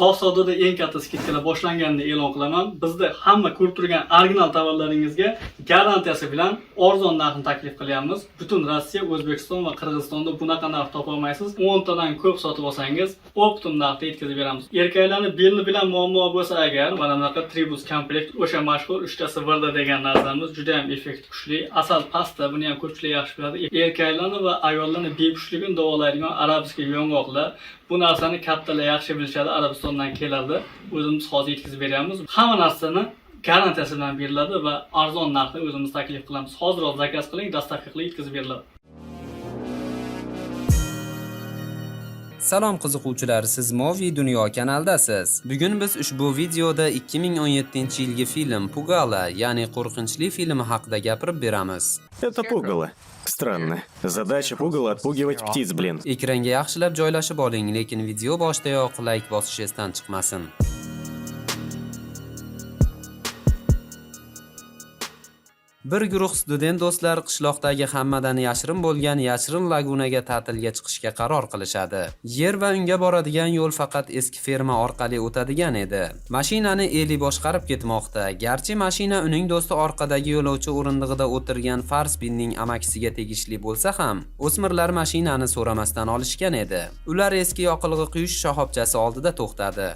sof savdoda eng skidkalar boshlanganini e'lon qilaman bizda hamma ko'rib turgan original tovarlaringizga garantiyasi bilan arzon narxni taklif qilyapmiz. Butun rossiya o'zbekiston va qirg'izistonda bunaqa narx topolmaysiz o'ntadan ko'p sotib olsangiz optim narxda yetkazib beramiz. Erkaklarni belni bilan muammo bo'lsa agar mana bunaqa tribus komplekt o'sha mashhur uchtasi birda degan narsamiz juda ham effekt kuchli asal pasta buni ham ko'pchilik yaxshi biladi. Erkaklarni va ayollarni bepushtligini davolaydigan arabskiy yong'oqlar bu narsani kattalar yaxshi bilishadi arabistondan keladi o'zimiz hozir yetkazib beryapmiz hamma narsani garantiyasi bilan beriladi va arzon narxda o'zimiz taklif qilamiz hoziroq zakaz qiling dostavka qilib yetkazib beriladi Salom qiziquvchilar, siz Moviy Dunyo kanaldasiz. Bugun biz ushbu videoda 2017-yilgi film Pugala, ya'ni qo'rqinchli filmi haqida gapirib beramiz. Это пугало. Странно. Задача пугала отпугивать птиц, блин. Ekranga yaxshilab joylashib oling, lekin video boshidayoq like bosish esdan chiqmasin. Bir guruh student do'stlar qishloqdagi hammadan yashirin bo'lgan yashirin lagunaga ta'tilga chiqishga qaror qilishadi. Yer va unga boradigan yo'l faqat eski ferma orqali o'tadigan edi. Mashinani Eli boshqarib ketmoqda. Garchi mashina uning do'sti orqadagi yo'lovchi o'rindig'ida o'tirgan Farsbinning amakisiga tegishli bo'lsa ham, o'smirlar mashinani so'ramasdan olishgan edi. Ular eski yoqilg'i quyish shoxobchasi oldida to'xtadi.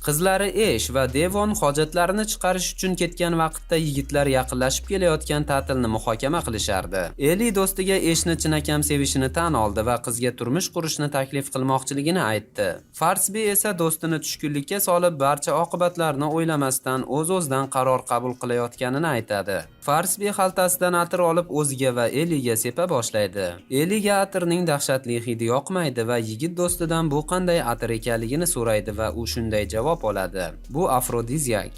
Qizlari Esh va Devon hojatlarini chiqarish uchun ketgan vaqtda yigitlar yaqinlashib kelayotgan ta'tilni muhokama qilishardi. Eli do'stiga Eshni chinakam sevishini tan oldi va qizga turmush qurishni taklif qilmoqchiligini aytdi. Farsbi esa do'stini tushkunlikka solib barcha oqibatlarni o'ylamasdan o'z-o'zidan qaror qabul qilayotganini aytadi. Farsbi xaltasidan atir olib o'ziga va Eliga sepa boshlaydi. Eliga atirning dahshatli hidi yoqmaydi va yigit do'stidan bu qanday atir ekanligini so'raydi va u shunday javob oladi. Bu afrodiziak.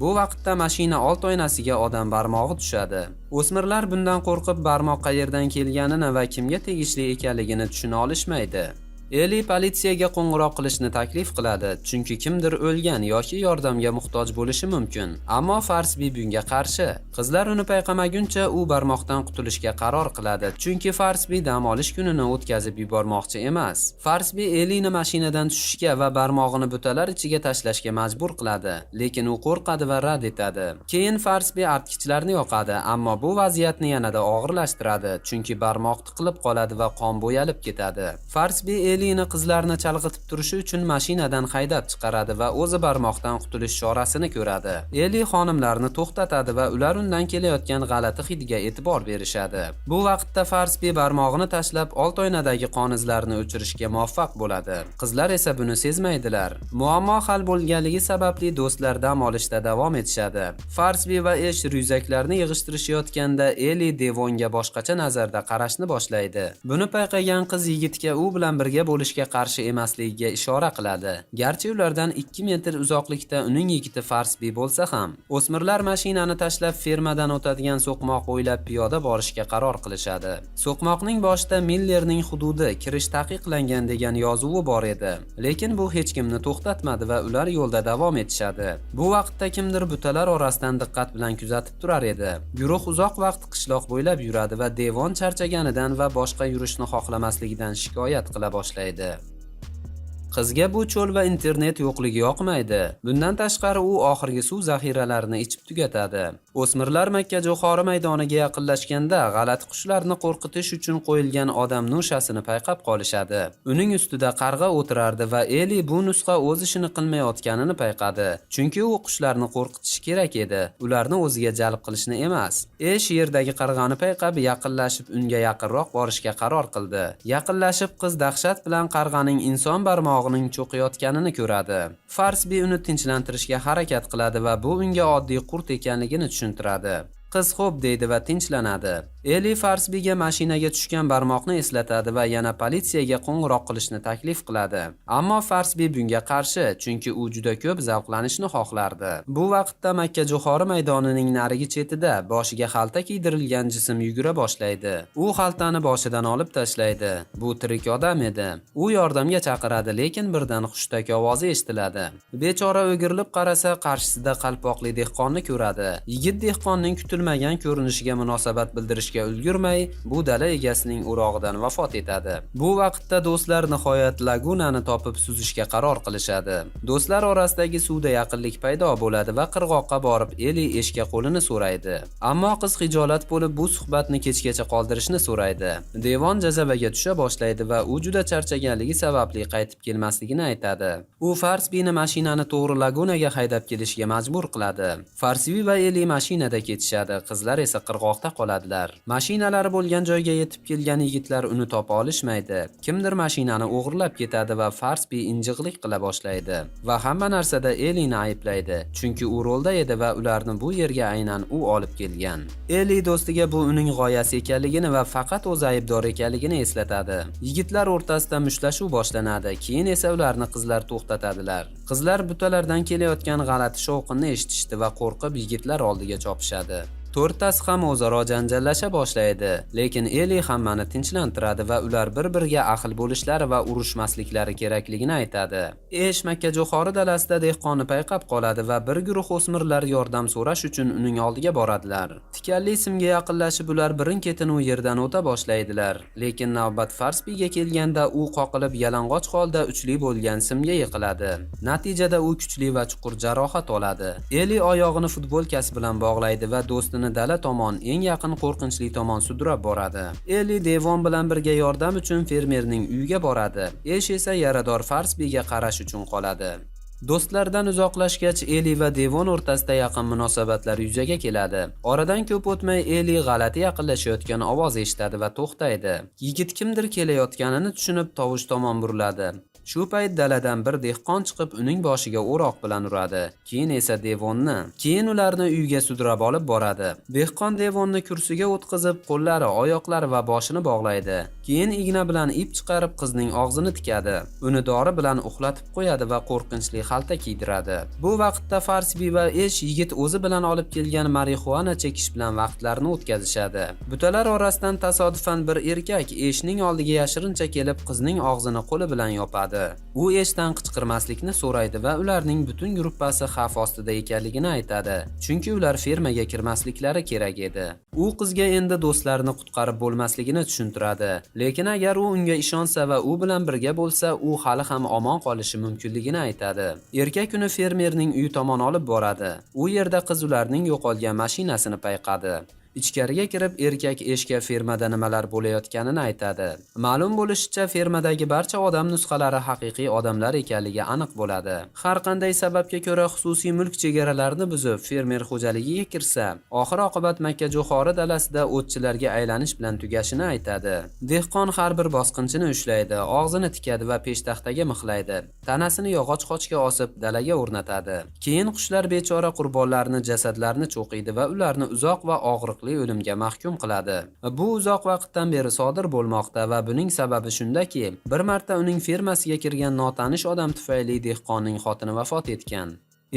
Bu vaqtda mashina old oynasiga odam barmog'i tushadi. O'smirlar bundan qo'rqib barmoq qayerdan kelganini va kimga tegishli ekanligini tushuna olishmaydi. Eli politsiyaga qo'ng'iroq qilishni taklif qiladi, chunki kimdir o'lgan yoki yordamga muhtoj bo'lishi mumkin. Ammo Farsbi bunga qarshi. Qizlar uni payqamaguncha u barmoqdan qutulishga qaror qiladi, chunki Farsbi dam olish kunini o'tkazib yubormoqchi emas. Farsbi Elini mashinadan tushishga va barmog'ini butalar ichiga tashlashga majbur qiladi, lekin u qo'rqadi va rad etadi. Keyin Farsbi artkichlarni yoqadi, ammo bu vaziyatni yanada og'irlashtiradi, chunki barmoq tiqilib qoladi va qon bo'yalib ketadi. Farsbi Selina qizlarni chalg'itib turishi uchun mashinadan haydab chiqaradi va o'zi barmoqdan qutulish chorasini ko'radi. Eli xonimlarni to'xtatadi va ular undan kelayotgan g'alati hidga e'tibor berishadi. Bu vaqtda Farsbi barmog'ini tashlab olt oynadagi qon izlarini o'chirishga muvaffaq bo'ladi. Qizlar esa buni sezmaydilar. Muammo hal bo'lganligi sababli do'stlar dam olishda davom etishadi. Farsbi va Esh ryuzaklarni yig'ishtirishayotganda Eli Devonga boshqacha nazarda qarashni boshlaydi. Buni payqagan qiz yigitga u bilan birga bo'lishga qarshi emasligiga ishora qiladi. Garchi ulardan 2 metr uzoqlikda uning yigiti Farsbi bo'lsa ham, o'smirlar mashinani tashlab fermadan o'tadigan so'qmoq o'ylab piyoda borishga qaror qilishadi. So'qmoqning boshida Millerning hududi kirish taqiqlangan degan yozuvi bor edi, lekin bu hech kimni to'xtatmadi va ular yo'lda davom etishadi. Bu vaqtda kimdir butalar orasidan diqqat bilan kuzatib turar edi. Guruh uzoq vaqt qishloq bo'ylab yuradi va Devon charchaganidan va boshqa yurishni xohlamasligidan shikoyat qila boshlaydi. Qizga bu cho'l va internet yo'qligi yoqmaydi. Bundan tashqari u oxirgi suv zaxiralarini ichib tugatadi. O'smirlar Makka jo'xori maydoniga yaqinlashganda g'alati qushlarni qo'rqitish uchun qo'yilgan odam nushasini payqab qolishadi. Uning ustida qarg'a o'tirardi va Eli bu nusxa o'z ishini qilmayotganini payqadi. Chunki u qushlarni qo'rqitish kerak edi, ularni o'ziga jalb qilishni emas. Esh yerdagi qarg'ani payqab yaqinlashib unga yaqinroq borishga qaror qildi. Yaqinlashib qiz dahshat bilan qarg'aning inson barmog'i barmog'ining cho'qiyotganini ko'radi. Farsbi uni tinchlantirishga harakat qiladi va bu unga oddiy qurt ekanligini tushuntiradi. Qiz xo'p deydi va tinchlanadi. Eli Farsbiga mashinaga tushgan barmoqni eslatadi va yana politsiyaga qo'ng'iroq qilishni taklif qiladi. Ammo Farsbi bunga qarshi, chunki u juda ko'p zavqlanishni xohlardi. Bu vaqtda Makka jo'xori maydonining narigi chetida boshiga xalta kiydirilgan jism yugura boshlaydi. U xaltani boshidan olib tashlaydi. Bu tirik odam edi. U yordamga chaqiradi, lekin birdan xushtak ovozi eshitiladi. Bechora o'girilib qarasa, qarshisida qalpoqli dehqonni ko'radi. Yigit dehqonning kutilmagan ko'rinishiga munosabat bildirish olishga ulgurmay bu dala egasining o'rog'idan vafot etadi. Bu vaqtda do'stlar nihoyat lagunani topib suzishga qaror qilishadi. Do'stlar orasidagi suvda yaqinlik paydo bo'ladi va qirg'oqqa borib eli eshga qo'lini so'raydi. Ammo qiz xijolat bo'lib bu suhbatni kechgacha qoldirishni so'raydi. Devon jazabaga tusha boshlaydi va u juda charchaganligi sababli qaytib kelmasligini aytadi. U farsbini mashinani to'g'ri lagunaga haydab kelishga majbur qiladi. Farsvi va eli mashinada ketishadi qizlar esa qirg'oqda qoladilar. Mashinalari bo'lgan joyga yetib kelgan yigitlar uni topa olishmaydi. Kimdir mashinani o'g'irlab ketadi va farsbi injiqlik qila boshlaydi. Va hamma narsada elini ayblaydi chunki u rolda edi va ularni bu yerga aynan u olib kelgan. Eli do'stiga bu uning g'oyasi ekanligini va faqat o'zi aybdor ekanligini eslatadi. Yigitlar o'rtasida mushtlashuv boshlanadi keyin esa ularni qizlar to'xtatadilar. Qizlar butalardan kelayotgan g'alati shovqinni eshitishdi va qo'rqib yigitlar oldiga chopishadi. To'rttasi ham o'zaro janjallasha boshlaydi. Lekin eli hammani tinchlantiradi va ular bir biriga ahil bo'lishlari va urushmasliklari kerakligini aytadi. Esh makkajo'xori dalasida dehqonni payqab qoladi va bir guruh o'smirlar yordam so'rash uchun uning oldiga boradilar. Tikanli simga yaqinlashib ular birin ketin u yerdan o'ta boshlaydilar. Lekin navbat farsbiga kelganda u qoqilib yalang'och holda uchli bo'lgan simga yiqiladi. Natijada u kuchli va chuqur jarohat oladi. Eli oyog'ini futbolkasi bilan bog'laydi va do'stini dala tomon eng yaqin qo'rqinchli tomon sudrab boradi. Eli devon bilan birga yordam uchun fermerning uyiga boradi. Esh esa yarador farsbiga qarash uchun qoladi. Do'stlardan uzoqlashgach eli va devon o'rtasida yaqin munosabatlar yuzaga keladi. Oradan ko'p o'tmay eli g'alati yaqinlashayotgan ovoz eshitadi va to'xtaydi. Yigit kimdir kelayotganini tushunib tovush tomon buriladi. Shu payt daladan bir dehqon chiqib uning boshiga o'roq bilan uradi. Keyin esa devonni keyin ularni uyga sudrab olib boradi. Dehqon devonni kursiga o'tqizib qo'llari oyoqlari va boshini bog'laydi. Keyin igna bilan ip chiqarib qizning og'zini tikadi. Uni dori bilan uxlatib qo'yadi va qo'rqinchli xalta kiydiradi. Bu vaqtda farsbi va esh yigit o'zi bilan olib kelgan marixuana chekish bilan vaqtlarini o'tkazishadi. Butalar orasidan tasodifan bir erkak eshning oldiga yashirincha kelib qizning og'zini qo'li bilan yopadi. U eshdan qichqirmaslikni so'raydi va ularning butun gruppasi xavf ostida ekanligini aytadi. Chunki ular fermaga kirmasliklari kerak edi. U qizga endi do'stlarini qutqarib bo'lmasligini tushuntiradi. Lekin agar u unga ishonsa va u bilan birga bo'lsa u hali ham omon qolishi mumkinligini aytadi. Erkak uni fermerning uyi tomon olib boradi. U yerda qiz ularning yo'qolgan mashinasini payqadi. Ichkariga kirib erkak eshga fermada nimalar bo'layotganini aytadi. Ma'lum bo'lishicha fermadagi barcha odam nusxalari haqiqiy odamlar ekanligi aniq bo'ladi. Har qanday sababga ko'ra xususiy mulk chegaralarini buzib fermer xo'jaligiga kirsa oxir oqibat Makka jo'xori dalasida o'tchilarga aylanish bilan tugashini aytadi. Dehqon har bir bosqinchini ushlaydi og'zini tikadi va peshtaxtaga mixlaydi. Tanasini yog'och qochga osib dalaga o'rnatadi. Keyin qushlar bechora qurbonlarni jasadlarini cho'qiydi va ularni uzoq va og'riqli o'limga mahkum qiladi. Bu uzoq vaqtdan beri sodir bo'lmoqda va buning sababi shundaki bir marta uning fermasiga kirgan notanish odam tufayli dehqonning xotini vafot etgan.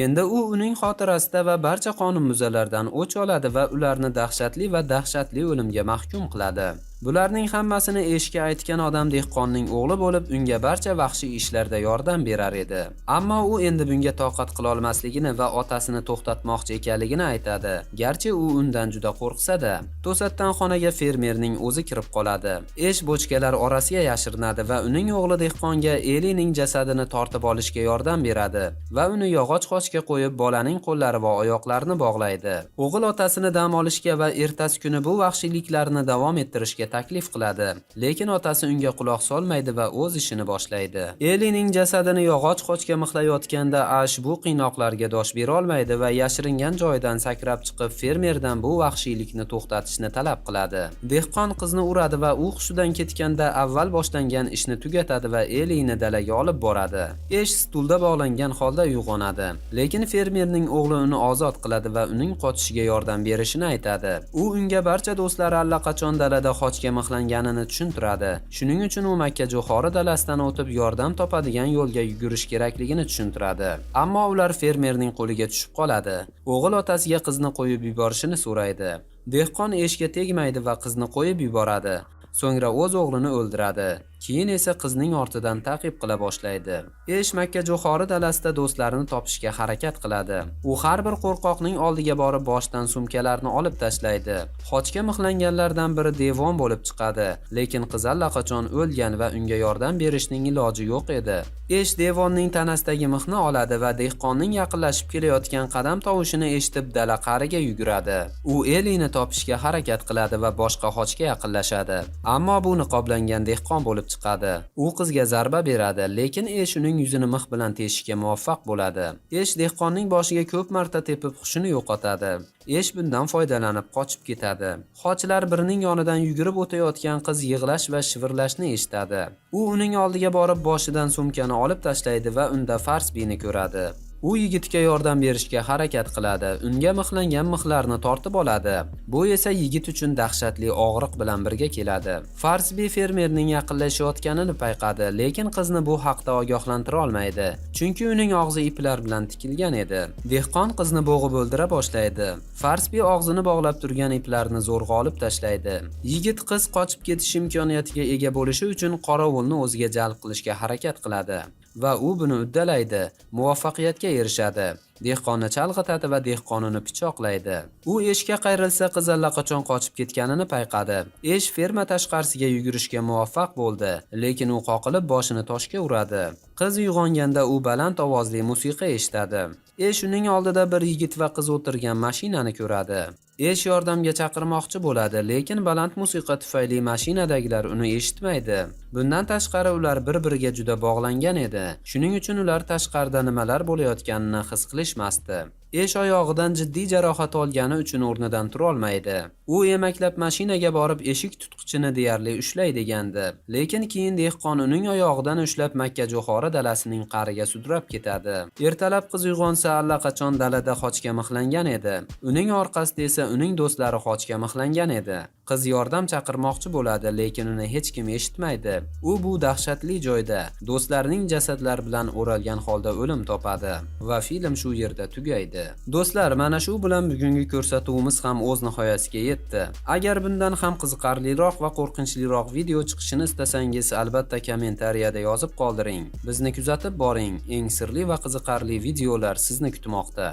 Endi u uning xotirasida va barcha qonunbuzarlardan o'ch oladi va ularni dahshatli va dahshatli o'limga mahkum qiladi. Bularning hammasini eshga aytgan odam dehqonning o'g'li bo'lib unga barcha vahshiy ishlarda yordam berar edi. Ammo u endi bunga toqat qila olmasligini va otasini to'xtatmoqchi ekanligini aytadi. Garchi u undan juda qo'rqsa-da to'satdan xonaga fermerning o'zi kirib qoladi. Esh bochkalar orasiga yashirinadi va uning o'g'li dehqonga elining jasadini tortib olishga yordam beradi va uni yog'och qochga qo'yib bolaning qo'llari va oyoqlarini bog'laydi. O'g'il otasini dam olishga va ertasi kuni bu vahshiyliklarni davom ettirishga taklif qiladi. Lekin otasi unga quloq solmaydi va o'z ishini boshlaydi. Elining jasadini yog'och qochga mixlayotganda ash bu qiynoqlarga dosh berolmaydi va yashiringan joyidan sakrab chiqib fermerdan bu vahshiylikni to'xtatishni talab qiladi. Dehqon qizni uradi va u hushidan ketganda avval boshlangan ishni tugatadi va elini dalaga olib boradi. Esh stulda bog'langan holda uyg'onadi. Lekin fermerning o'g'li uni ozod qiladi va uning qochishiga yordam berishini aytadi. U unga barcha do'stlari allaqachon dalada qochgan mixlanganini tushuntiradi. Shuning uchun u makka jo'xori dalasidan o'tib yordam topadigan yo'lga yugurish kerakligini tushuntiradi. Ammo ular fermerning qo'liga tushib qoladi. O'g'il otasiga qizni qo'yib yuborishini so'raydi. Dehqon eshga tegmaydi va qizni qo'yib yuboradi. So'ngra o'z o'g'lini o'ldiradi. Keyin esa qizning ortidan ta'qib qila boshlaydi. Ish makka jo'xori dalasida do'stlarini topishga harakat qiladi. U har bir qo'rqoqning oldiga borib boshidan sumkalarni olib tashlaydi. Xochga mixlanganlardan biri devon bo'lib chiqadi lekin qiz allaqachon o'lgan va unga yordam berishning iloji yo'q edi. Ish devonning tanasidagi mixni oladi va dehqonning yaqinlashib kelayotgan qadam tovushini eshitib dala qariga yuguradi. U elini topishga harakat qiladi va boshqa xochga yaqinlashadi. Ammo bu niqoblangan dehqon bo'lib chiqadi. U qizga zarba beradi lekin esh uning yuzini mix bilan teshishga muvaffaq bo'ladi. Esh dehqonning boshiga ko'p marta tepib hushini yo'qotadi. Esh bundan foydalanib qochib ketadi. Xochlar birining yonidan yugurib o'tayotgan qiz yig'lash va shivirlashni eshitadi. U uning oldiga borib boshidan sumkani olib tashlaydi va unda farsbini ko'radi. U yigitga yordam berishga harakat qiladi. Unga mixlangan mixlarni tortib oladi. Bu esa yigit uchun dahshatli og'riq bilan birga keladi. Farsbi fermerning yaqinlashayotganini payqadi lekin qizni bu haqda ogohlantira olmaydi chunki uning og'zi iplar bilan tikilgan edi. Dehqon qizni bo'g'ib o'ldira boshlaydi. Farsbi og'zini bog'lab turgan iplarni zo'rg'a olib tashlaydi. Yigit qiz qochib ketish imkoniyatiga ega bo'lishi uchun qorovulni o'ziga jalb qilishga harakat qiladi. Va u buni uddalaydi muvaffaqiyatga erishadi. Dehqonni chalg'itadi va dehqonini pichoqlaydi. U eshikka qayrilsa qiz allaqachon qochib ketganini payqadi. Esh ferma tashqarisiga yugurishga muvaffaq bo'ldi lekin u qoqilib boshini toshga uradi. Qiz uyg'onganda u baland ovozli musiqa eshitadi. Esh uning oldida bir yigit va qiz o'tirgan mashinani ko'radi. Esh yordamga chaqirmoqchi bo'ladi lekin baland musiqa tufayli mashinadagilar uni eshitmaydi. Bundan tashqari ular bir biriga juda bog'langan edi. Shuning uchun ular tashqarida nimalar bo'layotganini his tanishmasdi esh oyog'idan jiddiy jarohat olgani uchun o'rnidan turolmaydi. U emaklab mashinaga borib eshik tutqichini deyarli ushlay degandi. Lekin keyin dehqon uning oyog'idan ushlab makka jo'xori dalasining qa'riga sudrab ketadi. Ertalab qiz uyg'onsa allaqachon dalada xochga mixlangan edi. Uning orqasida esa uning do'stlari xochga mixlangan edi. Qiz yordam chaqirmoqchi bo'ladi lekin uni hech kim eshitmaydi. U bu dahshatli joyda do'stlarining jasadlari bilan o'ralgan holda o'lim topadi va film shu yerda tugaydi. Do'stlar mana shu bilan bugungi ko'rsatuvimiz ham o'z nihoyasiga yetdi. Agar bundan ham qiziqarliroq va qo'rqinchliroq video chiqishini istasangiz albatta kommentariyada yozib qoldiring. Bizni kuzatib boring. Eng sirli va qiziqarli videolar sizni kutmoqda.